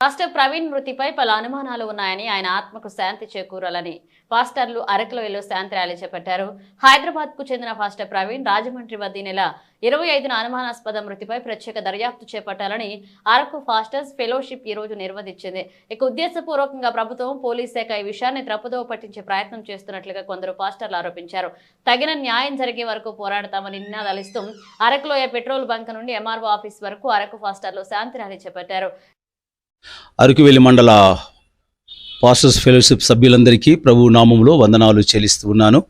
Pastor Praveen మృతిపై పలు అనుమానాలు ఉన్నాయని ఆయన ఆత్మకు శాంతి చేకూరాలని పాస్టర్లు అరకులోయలో శాంతి ర్యాలీ చేపట్టారు. హైదరాబాద్కు చెందిన పాస్టర్ ప్రవీణ్ రాజమండ్రి వద్ద ఈ నెల ఇరవై ఐదున అనుమానాస్పద మృతిపై ప్రత్యేక దర్యాప్తు చేపట్టాలని అరకు ఫాస్టర్స్ ఫెలోషిప్ ఈ రోజు నిర్వహించింది. ఇక ఉద్దేశపూర్వకంగా ప్రభుత్వం పోలీస్ శాఖ ఈ విషయాన్ని త్రప్పుదోవ పట్టించే ప్రయత్నం చేస్తున్నట్లుగా కొందరు పాస్టర్లు ఆరోపించారు. తగిన న్యాయం జరిగే వరకు పోరాడతామని నినాదాలిస్తూ అరకులోయ పెట్రోల్ బంక్ నుండి ఎంఆర్ఓ ఆఫీస్ వరకు అరకు ఫాస్టర్లు శాంతి ర్యాలీ చేపట్టారు. అరకువెల్లి మండల పాస్టర్స్ ఫెలోషిప్ సభ్యులందరికీ ప్రభు నామంలో వందనాలు చెల్లిస్తూ ఉన్నాను.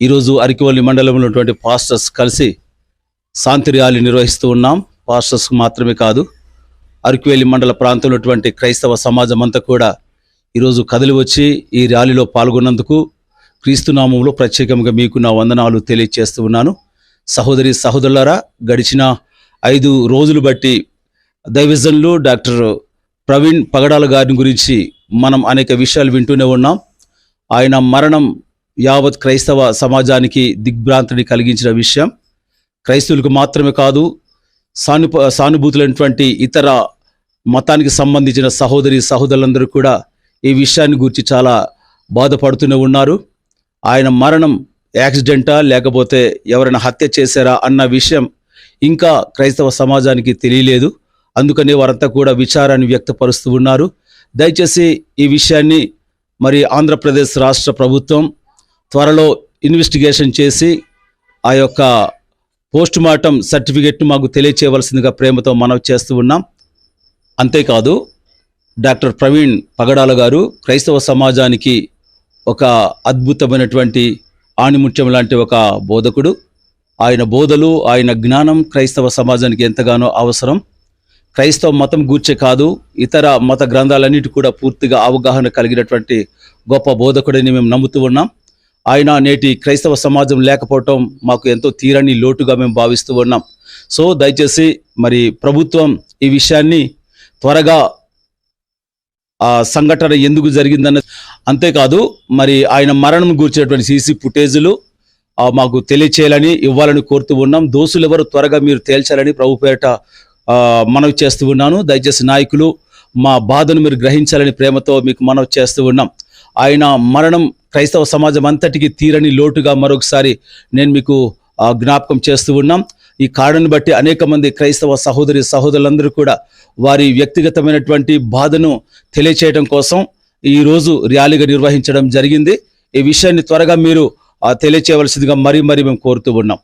ఈరోజు అరకువల్లి మండలంలో ఉన్నటువంటి పాస్టర్స్ కలిసి శాంతి ర్యాలీ నిర్వహిస్తూ ఉన్నాం. పాస్టర్స్ మాత్రమే కాదు అరకువెల్లి మండల ప్రాంతంలో ఉన్నటువంటి క్రైస్తవ సమాజం అంతా కూడా ఈరోజు కదిలి వచ్చి ఈ ర్యాలీలో పాల్గొన్నందుకు క్రీస్తు నామంలో ప్రత్యేకంగా మీకు నా వందనాలు తెలియజేస్తూ ఉన్నాను. సహోదరి సహోదరులరా గడిచిన ఐదు రోజులు బట్టి దైవజన్లు డాక్టర్ ప్రవీణ్ పగడాల గారిని గురించి మనం అనేక విషయాలు వింటూనే ఉన్నాం. ఆయన మరణం యావత్ క్రైస్తవ సమాజానికి దిగ్భ్రాంతిని కలిగించిన విషయం. క్రైస్తవులకు మాత్రమే కాదు సాను సానుభూతులైనటువంటి ఇతర మతానికి సంబంధించిన సహోదరి సహోదరులందరూ కూడా ఈ విషయాన్ని గురించి చాలా బాధపడుతూనే ఉన్నారు. ఆయన మరణం యాక్సిడెంటా లేకపోతే ఎవరైనా హత్య చేశారా అన్న విషయం ఇంకా క్రైస్తవ సమాజానికి తెలియలేదు. అందుకని వారంతా కూడా విచారాన్ని వ్యక్తపరుస్తూ ఉన్నారు. దయచేసి ఈ విషయాన్ని మరి ఆంధ్రప్రదేశ్ రాష్ట్ర ప్రభుత్వం త్వరలో ఇన్వెస్టిగేషన్ చేసి ఆ యొక్క పోస్ట్ మార్టం సర్టిఫికెట్ను మాకు తెలియచేయవలసిందిగా ప్రేమతో మనవి చేస్తూ ఉన్నాం. అంతేకాదు డాక్టర్ ప్రవీణ్ పగడాల గారు క్రైస్తవ సమాజానికి ఒక అద్భుతమైనటువంటి ఆణిముత్యం లాంటి ఒక బోధకుడు. ఆయన బోధలు ఆయన జ్ఞానం క్రైస్తవ సమాజానికి ఎంతగానో అవసరం. క్రైస్తవ మతం గూర్చే కాదు ఇతర మత గ్రంథాలన్నిటి కూడా పూర్తిగా అవగాహన కలిగినటువంటి గొప్ప బోధకుడని మేము నమ్ముతూ ఉన్నాం. ఆయన నేటి క్రైస్తవ సమాజం లేకపోవటం మాకు ఎంతో తీరని లోటుగా మేము భావిస్తూ ఉన్నాం. సో దయచేసి మరి ప్రభుత్వం ఈ విషయాన్ని త్వరగా ఆ సంఘటన ఎందుకు జరిగిందన్న అంతేకాదు మరి ఆయన మరణం గురించినటువంటి సీసీ ఫుటేజులు మాకు తెలియచేయాలని ఇవ్వాలని కోరుతూ ఉన్నాం. దోషులు ఎవరు త్వరగా మీరు తేల్చాలని ప్రభు పేరిట మనవి చేస్తూ ఉన్నాను. దయచేసి నాయకులు మా బాధను మీరు గ్రహించాలని ప్రేమతో మీకు మనవి చేస్తూ ఉన్నాం. ఆయన మరణం క్రైస్తవ సమాజం అంతటికి తీరని లోటుగా మరొకసారి నేను మీకు జ్ఞాపకం చేస్తూ ఉన్నాం. ఈ కారణాన్ని బట్టి అనేక మంది క్రైస్తవ సహోదరి సహోదరులందరూ కూడా వారి వ్యక్తిగతమైనటువంటి బాధను తెలియచేయడం కోసం ఈ రోజు ర్యాలీగా నిర్వహించడం జరిగింది. ఈ విషయాన్ని త్వరగా మీరు తెలియచేయవలసిందిగా మరీ మరీ మేము కోరుతూ ఉన్నాం.